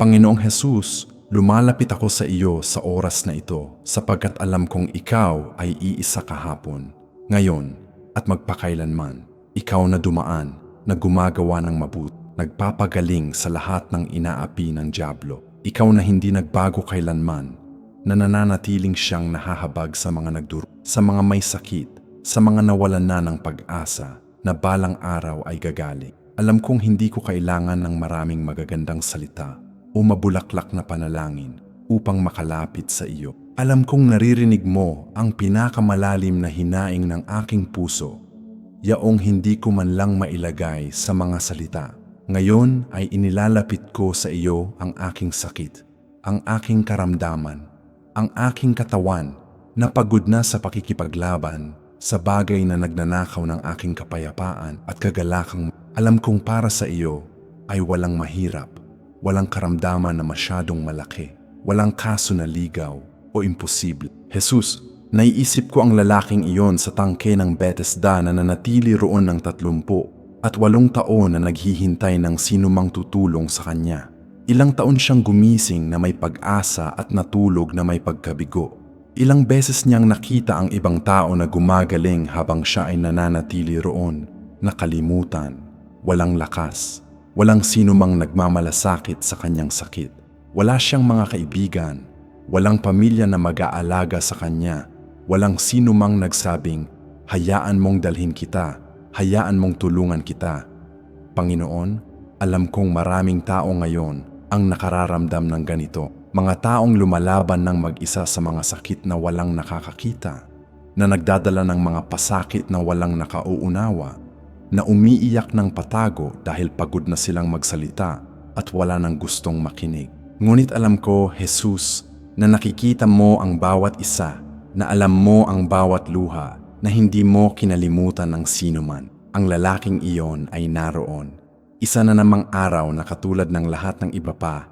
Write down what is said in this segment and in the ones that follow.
Panginoong Jesus, lumalapit ako sa iyo sa oras na ito sapagkat alam kong ikaw ay iisa kahapon, ngayon at magpakailanman. Ikaw na dumaan, na gumagawa ng mabut, nagpapagaling sa lahat ng inaapi ng Diablo. Ikaw na hindi nagbago kailanman, na nananatiling siyang nahahabag sa mga nagduro, sa mga may sakit, sa mga nawalan na ng pag-asa, na balang araw ay gagaling. Alam kong hindi ko kailangan ng maraming magagandang salita o mabulaklak na panalangin upang makalapit sa iyo. Alam kong naririnig mo ang pinakamalalim na hinaing ng aking puso, yaong hindi ko man lang mailagay sa mga salita. Ngayon ay inilalapit ko sa iyo ang aking sakit, ang aking karamdaman, ang aking katawan na pagod na sa pakikipaglaban sa bagay na nagnanakaw ng aking kapayapaan at kagalakang alam kong para sa iyo ay walang mahirap, walang karamdaman na masyadong malaki, walang kaso na ligaw o imposible. Jesus, naiisip ko ang lalaking iyon sa tangke ng Bethesda na nanatili roon ng tatlumpu at walong taon na naghihintay ng sinumang tutulong sa kanya. Ilang taon siyang gumising na may pag-asa at natulog na may pagkabigo. Ilang beses niyang nakita ang ibang tao na gumagaling habang siya ay nananatili roon, nakalimutan, walang lakas, walang sinumang nagmamalasakit sa kanyang sakit. Wala siyang mga kaibigan, walang pamilya na mag-aalaga sa kanya, walang sinumang nagsabing, hayaan mong dalhin kita, hayaan mong tulungan kita. Panginoon, alam kong maraming tao ngayon ang nakararamdam ng ganito. Mga taong lumalaban ng mag-isa sa mga sakit na walang nakakakita, na nagdadala ng mga pasakit na walang nakauunawa, na umiiyak ng patago dahil pagod na silang magsalita at wala nang gustong makinig. Ngunit alam ko, Jesus, na nakikita mo ang bawat isa, na alam mo ang bawat luha, na hindi mo kinalimutan ng sinuman. Ang lalaking iyon ay naroon. Isa na namang araw na katulad ng lahat ng iba pa,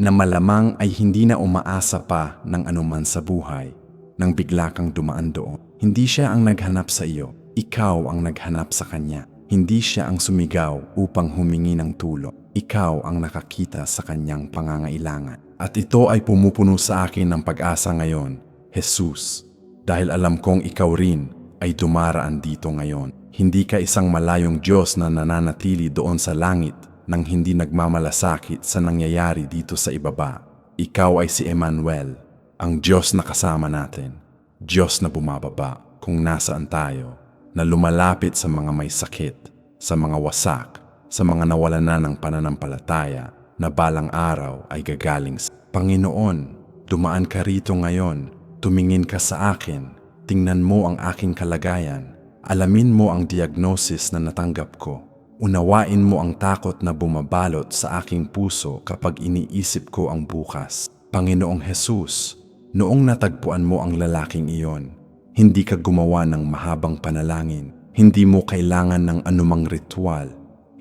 na malamang ay hindi na umaasa pa ng anuman sa buhay nang bigla kang dumaan doon. Hindi siya ang naghanap sa iyo, ikaw ang naghanap sa kanya. Hindi siya ang sumigaw upang humingi ng tulong. Ikaw ang nakakita sa kanyang pangangailangan. At ito ay pumupuno sa akin ng pag-asa ngayon, Jesus, dahil alam kong ikaw rin ay dumaraan dito ngayon. Hindi ka isang malayong Diyos na nananatili doon sa langit nang hindi nagmamalasakit sa nangyayari dito sa ibaba. Ikaw ay si Emmanuel, ang Diyos na kasama natin. Diyos na bumababa kung nasaan tayo, na lumalapit sa mga may sakit, sa mga wasak, sa mga nawalan na ng pananampalataya, na balang araw ay gagaling sa Panginoon. Dumaan ka rito ngayon, tumingin ka sa akin, tingnan mo ang aking kalagayan, alamin mo ang diagnosis na natanggap ko Unawain mo ang takot na bumabalot sa aking puso kapag iniisip ko ang bukas. Panginoong Jesus, noong natagpuan mo ang lalaking iyon, hindi ka gumawa ng mahabang panalangin, hindi mo kailangan ng anumang ritual,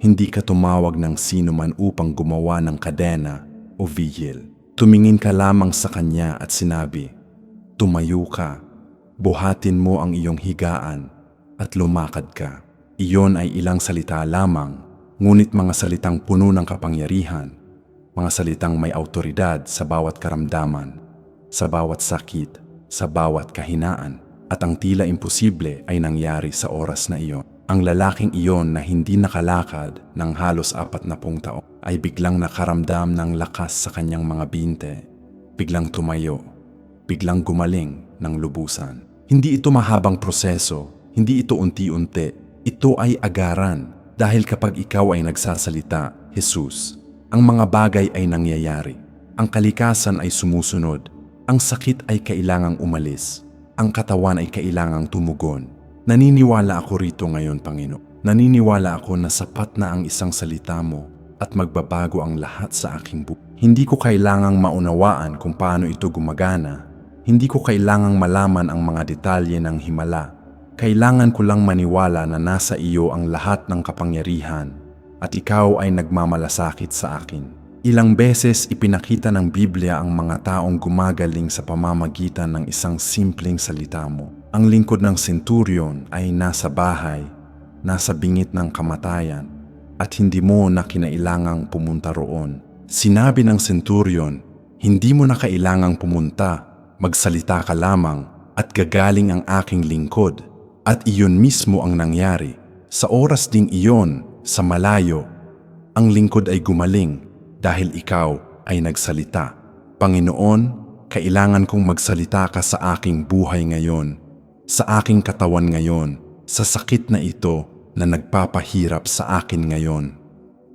hindi ka tumawag ng sino man upang gumawa ng kadena o vigil. Tumingin ka lamang sa kanya at sinabi, Tumayo ka, buhatin mo ang iyong higaan at lumakad ka. Iyon ay ilang salita lamang, ngunit mga salitang puno ng kapangyarihan, mga salitang may autoridad sa bawat karamdaman, sa bawat sakit, sa bawat kahinaan, at ang tila imposible ay nangyari sa oras na iyon. Ang lalaking iyon na hindi nakalakad ng halos apat na pung taon ay biglang nakaramdam ng lakas sa kanyang mga binte, biglang tumayo, biglang gumaling ng lubusan. Hindi ito mahabang proseso, hindi ito unti-unti, ito ay agaran dahil kapag ikaw ay nagsasalita, Jesus, ang mga bagay ay nangyayari. Ang kalikasan ay sumusunod. Ang sakit ay kailangang umalis. Ang katawan ay kailangang tumugon. Naniniwala ako rito ngayon, Panginoon. Naniniwala ako na sapat na ang isang salita mo at magbabago ang lahat sa aking buhay. Hindi ko kailangang maunawaan kung paano ito gumagana. Hindi ko kailangang malaman ang mga detalye ng himala kailangan ko lang maniwala na nasa iyo ang lahat ng kapangyarihan at ikaw ay nagmamalasakit sa akin. Ilang beses ipinakita ng Biblia ang mga taong gumagaling sa pamamagitan ng isang simpleng salita mo. Ang lingkod ng centurion ay nasa bahay, nasa bingit ng kamatayan, at hindi mo na kinailangang pumunta roon. Sinabi ng centurion, hindi mo na kailangang pumunta, magsalita ka lamang at gagaling ang aking lingkod. At iyon mismo ang nangyari. Sa oras ding iyon, sa malayo, ang lingkod ay gumaling dahil ikaw ay nagsalita. Panginoon, kailangan kong magsalita ka sa aking buhay ngayon, sa aking katawan ngayon, sa sakit na ito na nagpapahirap sa akin ngayon.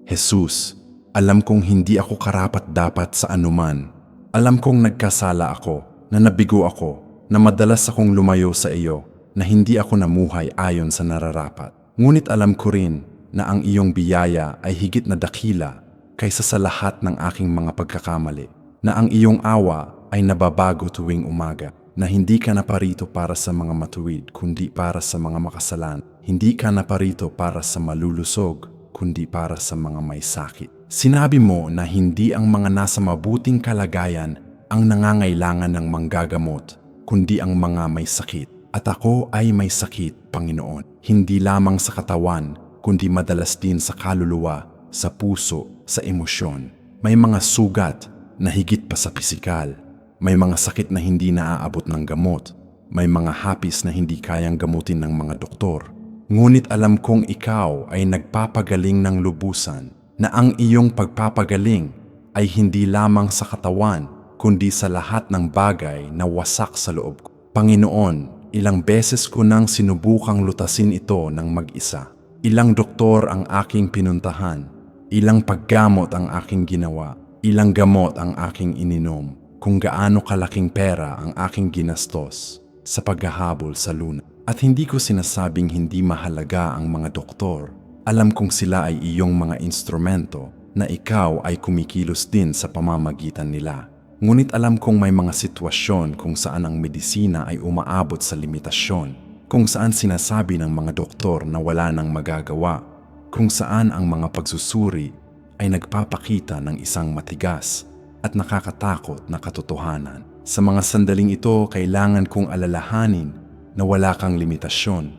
Jesus, alam kong hindi ako karapat dapat sa anuman. Alam kong nagkasala ako, na nabigo ako, na madalas akong lumayo sa iyo, na hindi ako namuhay ayon sa nararapat. Ngunit alam ko rin na ang iyong biyaya ay higit na dakila kaysa sa lahat ng aking mga pagkakamali, na ang iyong awa ay nababago tuwing umaga, na hindi ka naparito para sa mga matuwid, kundi para sa mga makasalan. Hindi ka naparito para sa malulusog, kundi para sa mga may sakit. Sinabi mo na hindi ang mga nasa mabuting kalagayan ang nangangailangan ng manggagamot, kundi ang mga may sakit. At ako ay may sakit, Panginoon, hindi lamang sa katawan, kundi madalas din sa kaluluwa, sa puso, sa emosyon. May mga sugat na higit pa sa pisikal. May mga sakit na hindi naaabot ng gamot. May mga hapis na hindi kayang gamutin ng mga doktor. Ngunit alam kong ikaw ay nagpapagaling ng lubusan, na ang iyong pagpapagaling ay hindi lamang sa katawan, kundi sa lahat ng bagay na wasak sa loob ko. Panginoon, Ilang beses ko nang sinubukang lutasin ito ng mag-isa. Ilang doktor ang aking pinuntahan. Ilang paggamot ang aking ginawa. Ilang gamot ang aking ininom. Kung gaano kalaking pera ang aking ginastos sa paghahabol sa luna. At hindi ko sinasabing hindi mahalaga ang mga doktor. Alam kong sila ay iyong mga instrumento na ikaw ay kumikilos din sa pamamagitan nila. Ngunit alam kong may mga sitwasyon kung saan ang medisina ay umaabot sa limitasyon, kung saan sinasabi ng mga doktor na wala nang magagawa, kung saan ang mga pagsusuri ay nagpapakita ng isang matigas at nakakatakot na katotohanan. Sa mga sandaling ito, kailangan kong alalahanin na wala kang limitasyon,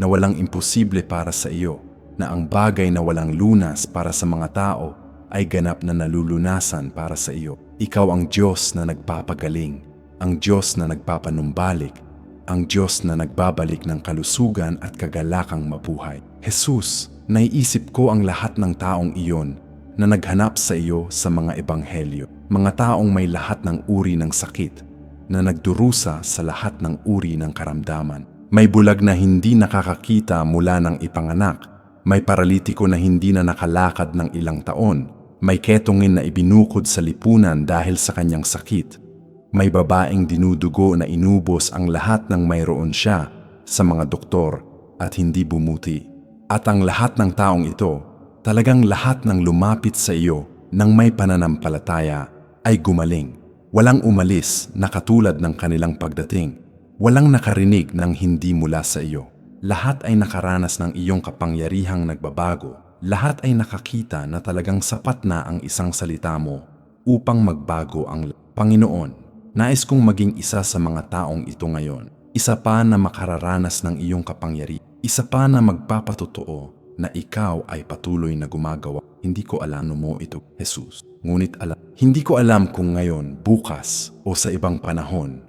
na walang imposible para sa iyo, na ang bagay na walang lunas para sa mga tao ay ganap na nalulunasan para sa iyo. Ikaw ang Diyos na nagpapagaling, ang Diyos na nagpapanumbalik, ang Diyos na nagbabalik ng kalusugan at kagalakang mabuhay. Jesus, naiisip ko ang lahat ng taong iyon na naghanap sa iyo sa mga ebanghelyo. Mga taong may lahat ng uri ng sakit, na nagdurusa sa lahat ng uri ng karamdaman. May bulag na hindi nakakakita mula ng ipanganak, may paralitiko na hindi na nakalakad ng ilang taon, may ketongin na ibinukod sa lipunan dahil sa kanyang sakit. May babaeng dinudugo na inubos ang lahat ng mayroon siya sa mga doktor at hindi bumuti. At ang lahat ng taong ito, talagang lahat ng lumapit sa iyo nang may pananampalataya ay gumaling. Walang umalis na katulad ng kanilang pagdating. Walang nakarinig ng hindi mula sa iyo. Lahat ay nakaranas ng iyong kapangyarihang nagbabago lahat ay nakakita na talagang sapat na ang isang salita mo upang magbago ang Panginoon. Nais kong maging isa sa mga taong ito ngayon. Isa pa na makararanas ng iyong kapangyari. Isa pa na magpapatotoo na ikaw ay patuloy na gumagawa. Hindi ko alam mo ito, Jesus. Ngunit alam, hindi ko alam kung ngayon, bukas, o sa ibang panahon.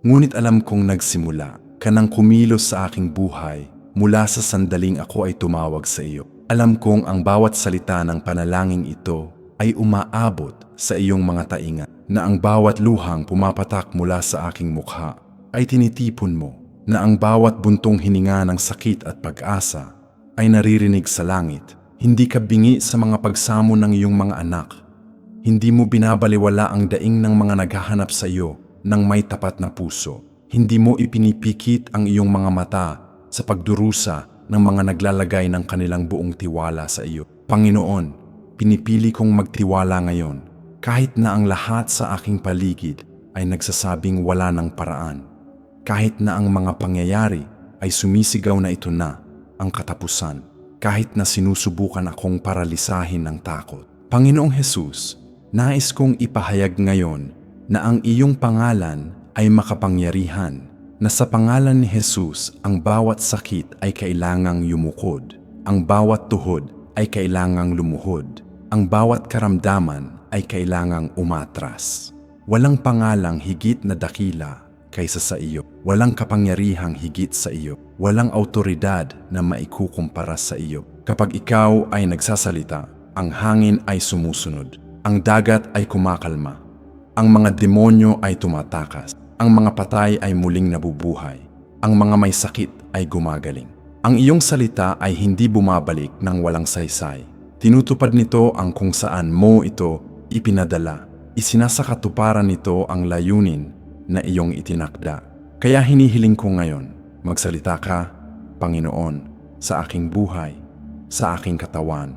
Ngunit alam kong nagsimula ka nang kumilos sa aking buhay mula sa sandaling ako ay tumawag sa iyo. Alam kong ang bawat salita ng panalangin ito ay umaabot sa iyong mga tainga na ang bawat luhang pumapatak mula sa aking mukha ay tinitipon mo na ang bawat buntong hininga ng sakit at pag-asa ay naririnig sa langit. Hindi ka bingi sa mga pagsamo ng iyong mga anak. Hindi mo binabaliwala ang daing ng mga naghahanap sa iyo ng may tapat na puso. Hindi mo ipinipikit ang iyong mga mata sa pagdurusa ng mga naglalagay ng kanilang buong tiwala sa iyo. Panginoon, pinipili kong magtiwala ngayon kahit na ang lahat sa aking paligid ay nagsasabing wala ng paraan. Kahit na ang mga pangyayari ay sumisigaw na ito na ang katapusan. Kahit na sinusubukan akong paralisahin ng takot. Panginoong Hesus, nais kong ipahayag ngayon na ang iyong pangalan ay makapangyarihan na sa pangalan ni Jesus ang bawat sakit ay kailangang yumukod, ang bawat tuhod ay kailangang lumuhod, ang bawat karamdaman ay kailangang umatras. Walang pangalang higit na dakila kaysa sa iyo. Walang kapangyarihang higit sa iyo. Walang autoridad na maikukumpara sa iyo. Kapag ikaw ay nagsasalita, ang hangin ay sumusunod. Ang dagat ay kumakalma. Ang mga demonyo ay tumatakas. Ang mga patay ay muling nabubuhay. Ang mga may sakit ay gumagaling. Ang iyong salita ay hindi bumabalik ng walang saysay. Tinutupad nito ang kung saan mo ito ipinadala. Isinasakatuparan nito ang layunin na iyong itinakda. Kaya hinihiling ko ngayon, magsalita ka, Panginoon, sa aking buhay, sa aking katawan,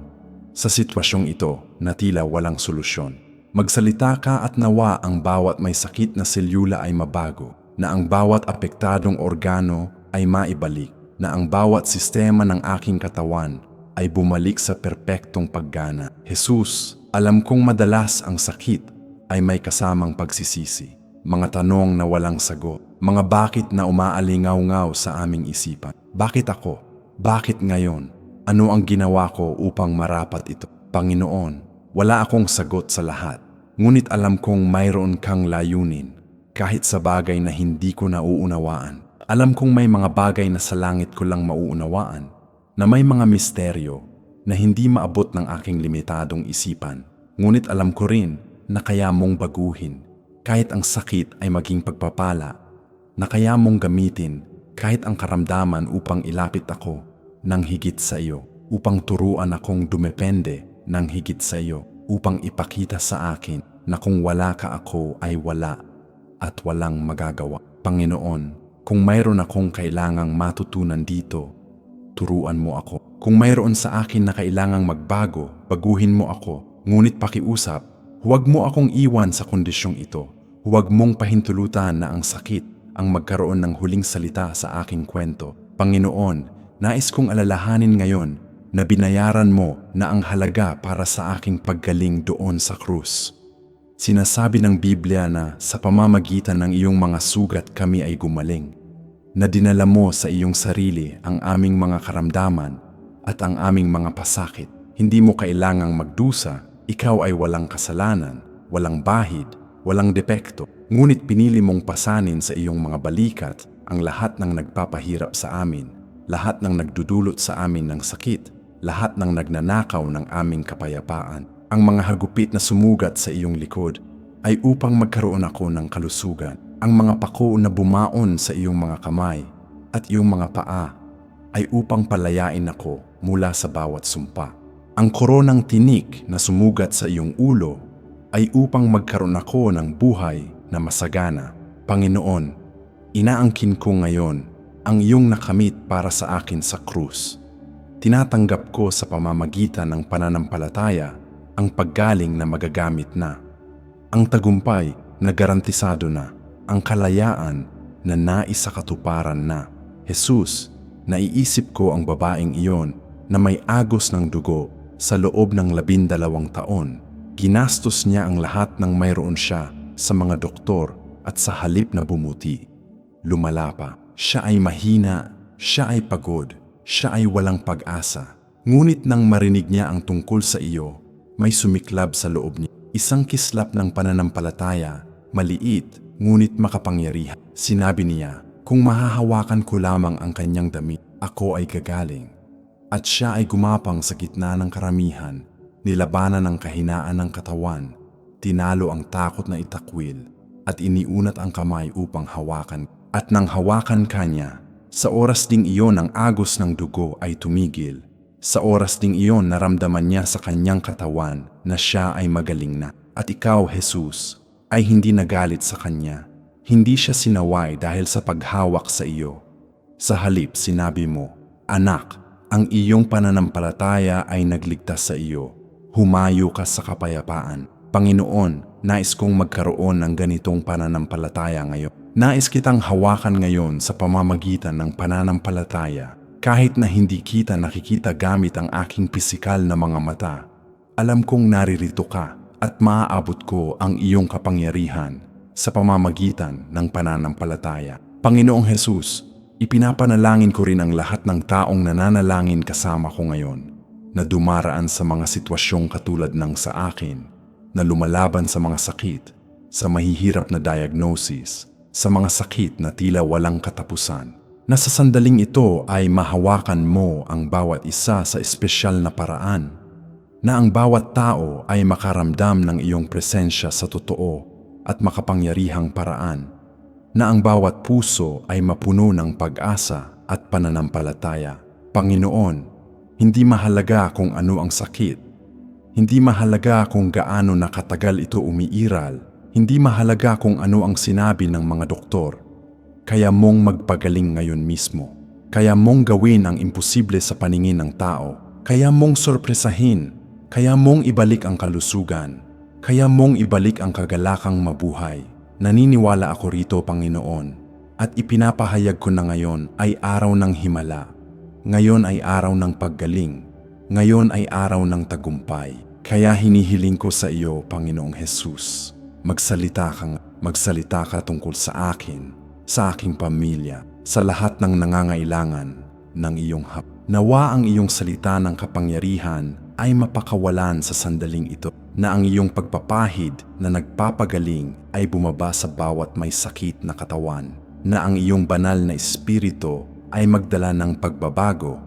sa sitwasyong ito na tila walang solusyon. Magsalita ka at nawa ang bawat may sakit na selyula ay mabago, na ang bawat apektadong organo ay maibalik, na ang bawat sistema ng aking katawan ay bumalik sa perpektong paggana. Jesus, alam kong madalas ang sakit ay may kasamang pagsisisi, mga tanong na walang sagot, mga bakit na umaalingaw-ngaw sa aming isipan. Bakit ako? Bakit ngayon? Ano ang ginawa ko upang marapat ito? Panginoon, wala akong sagot sa lahat. Ngunit alam kong mayroon kang layunin kahit sa bagay na hindi ko nauunawaan. Alam kong may mga bagay na sa langit ko lang mauunawaan, na may mga misteryo na hindi maabot ng aking limitadong isipan. Ngunit alam ko rin na kaya mong baguhin kahit ang sakit ay maging pagpapala, na kaya mong gamitin kahit ang karamdaman upang ilapit ako ng higit sa iyo, upang turuan akong dumepende ng higit sa iyo, upang ipakita sa akin na kung wala ka ako ay wala at walang magagawa. Panginoon, kung mayroon akong kailangang matutunan dito, turuan mo ako. Kung mayroon sa akin na kailangang magbago, baguhin mo ako. Ngunit pakiusap, Huwag mo akong iwan sa kondisyong ito. Huwag mong pahintulutan na ang sakit ang magkaroon ng huling salita sa aking kwento. Panginoon, nais kong alalahanin ngayon na binayaran mo na ang halaga para sa aking paggaling doon sa krus. Sinasabi ng Biblia na sa pamamagitan ng iyong mga sugat kami ay gumaling, na dinala mo sa iyong sarili ang aming mga karamdaman at ang aming mga pasakit. Hindi mo kailangang magdusa ikaw ay walang kasalanan, walang bahid, walang depekto, ngunit pinili mong pasanin sa iyong mga balikat ang lahat ng nagpapahirap sa amin, lahat ng nagdudulot sa amin ng sakit, lahat ng nagnanakaw ng aming kapayapaan. Ang mga hagupit na sumugat sa iyong likod ay upang magkaroon ako ng kalusugan. Ang mga pako na bumaon sa iyong mga kamay at iyong mga paa ay upang palayain ako mula sa bawat sumpa. Ang koronang tinik na sumugat sa iyong ulo ay upang magkaroon ako ng buhay na masagana. Panginoon, inaangkin ko ngayon ang iyong nakamit para sa akin sa krus. Tinatanggap ko sa pamamagitan ng pananampalataya ang paggaling na magagamit na. Ang tagumpay na garantisado na. Ang kalayaan na naisa katuparan na. Jesus, naiisip ko ang babaeng iyon na may agos ng dugo sa loob ng labindalawang taon, ginastos niya ang lahat ng mayroon siya sa mga doktor at sa halip na bumuti. Lumala pa, siya ay mahina, siya ay pagod, siya ay walang pag-asa. Ngunit nang marinig niya ang tungkol sa iyo, may sumiklab sa loob niya. Isang kislap ng pananampalataya, maliit, ngunit makapangyarihan. Sinabi niya, kung mahahawakan ko lamang ang kanyang damit, ako ay gagaling. At siya ay gumapang sa gitna ng karamihan, nilabanan ang kahinaan ng katawan, tinalo ang takot na itakwil, at iniunat ang kamay upang hawakan. At nang hawakan kanya, sa oras ding iyon ang agos ng dugo ay tumigil. Sa oras ding iyon naramdaman niya sa kanyang katawan na siya ay magaling na. At ikaw, Jesus, ay hindi nagalit sa kanya. Hindi siya sinaway dahil sa paghawak sa iyo. Sa halip sinabi mo, Anak, ang iyong pananampalataya ay nagligtas sa iyo. Humayo ka sa kapayapaan. Panginoon, nais kong magkaroon ng ganitong pananampalataya ngayon. Nais kitang hawakan ngayon sa pamamagitan ng pananampalataya kahit na hindi kita nakikita gamit ang aking pisikal na mga mata. Alam kong naririto ka at maaabot ko ang iyong kapangyarihan sa pamamagitan ng pananampalataya. Panginoong Hesus, Ipinapanalangin ko rin ang lahat ng taong nananalangin kasama ko ngayon na dumaraan sa mga sitwasyong katulad ng sa akin, na lumalaban sa mga sakit, sa mahihirap na diagnosis, sa mga sakit na tila walang katapusan. Na sa sandaling ito ay mahawakan mo ang bawat isa sa espesyal na paraan. Na ang bawat tao ay makaramdam ng iyong presensya sa totoo at makapangyarihang paraan. Na ang bawat puso ay mapuno ng pag-asa at pananampalataya. Panginoon, hindi mahalaga kung ano ang sakit, hindi mahalaga kung gaano nakatagal ito umiiral. Hindi mahalaga kung ano ang sinabi ng mga doktor. Kaya mong magpagaling ngayon mismo. Kaya mong gawin ang imposible sa paningin ng tao. Kaya mong sorpresahin. Kaya mong ibalik ang kalusugan. Kaya mong ibalik ang kagalakang mabuhay. Naniniwala ako rito, Panginoon. At ipinapahayag ko na ngayon ay araw ng himala. Ngayon ay araw ng paggaling. Ngayon ay araw ng tagumpay. Kaya hinihiling ko sa iyo, Panginoong Hesus, magsalita ka, magsalita ka tungkol sa akin, sa aking pamilya, sa lahat ng nangangailangan ng iyong hap. Nawa ang iyong salita ng kapangyarihan ay mapakawalan sa sandaling ito na ang iyong pagpapahid na nagpapagaling ay bumaba sa bawat may sakit na katawan, na ang iyong banal na espiritu ay magdala ng pagbabago,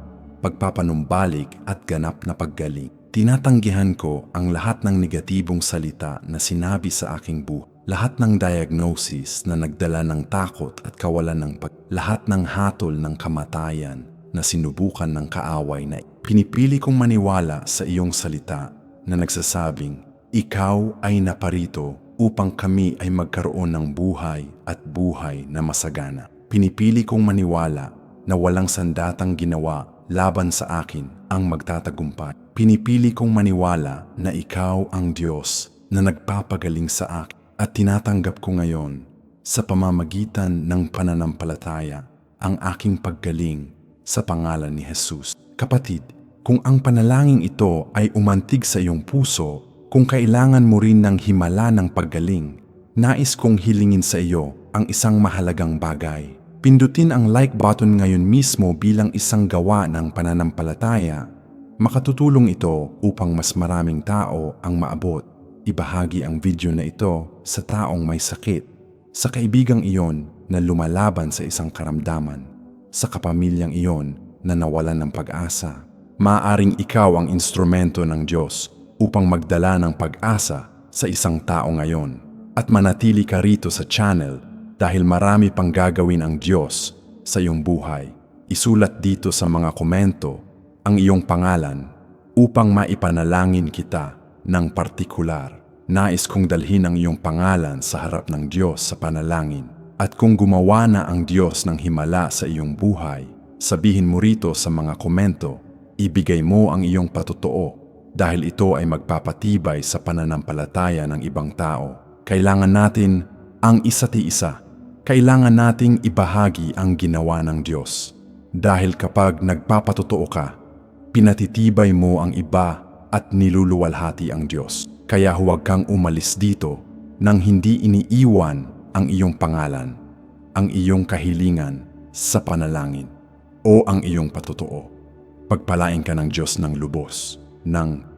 pagpapanumbalik at ganap na paggaling. Tinatanggihan ko ang lahat ng negatibong salita na sinabi sa aking buhay. Lahat ng diagnosis na nagdala ng takot at kawalan ng pag... Lahat ng hatol ng kamatayan na sinubukan ng kaaway na pinipili kong maniwala sa iyong salita na nagsasabing, Ikaw ay naparito upang kami ay magkaroon ng buhay at buhay na masagana. Pinipili kong maniwala na walang sandatang ginawa laban sa akin ang magtatagumpay. Pinipili kong maniwala na ikaw ang Diyos na nagpapagaling sa akin at tinatanggap ko ngayon sa pamamagitan ng pananampalataya ang aking paggaling sa pangalan ni Jesus. Kapatid, kung ang panalangin ito ay umantig sa iyong puso, kung kailangan mo rin ng himala ng paggaling, nais kong hilingin sa iyo ang isang mahalagang bagay. Pindutin ang like button ngayon mismo bilang isang gawa ng pananampalataya. Makatutulong ito upang mas maraming tao ang maabot. Ibahagi ang video na ito sa taong may sakit, sa kaibigang iyon na lumalaban sa isang karamdaman, sa kapamilyang iyon na nawalan ng pag-asa. Maaring ikaw ang instrumento ng Diyos upang magdala ng pag-asa sa isang tao ngayon at manatili ka rito sa channel dahil marami pang gagawin ang Diyos sa iyong buhay. Isulat dito sa mga komento ang iyong pangalan upang maipanalangin kita ng partikular. Nais kong dalhin ang iyong pangalan sa harap ng Diyos sa panalangin. At kung gumawa na ang Diyos ng himala sa iyong buhay, sabihin mo rito sa mga komento, ibigay mo ang iyong patotoo dahil ito ay magpapatibay sa pananampalataya ng ibang tao. Kailangan natin ang isa't isa. Kailangan nating ibahagi ang ginawa ng Diyos. Dahil kapag nagpapatotoo ka, pinatitibay mo ang iba at niluluwalhati ang Diyos. Kaya huwag kang umalis dito nang hindi iniiwan ang iyong pangalan, ang iyong kahilingan sa panalangin o ang iyong patotoo. Pagpalain ka ng Diyos ng lubos, ng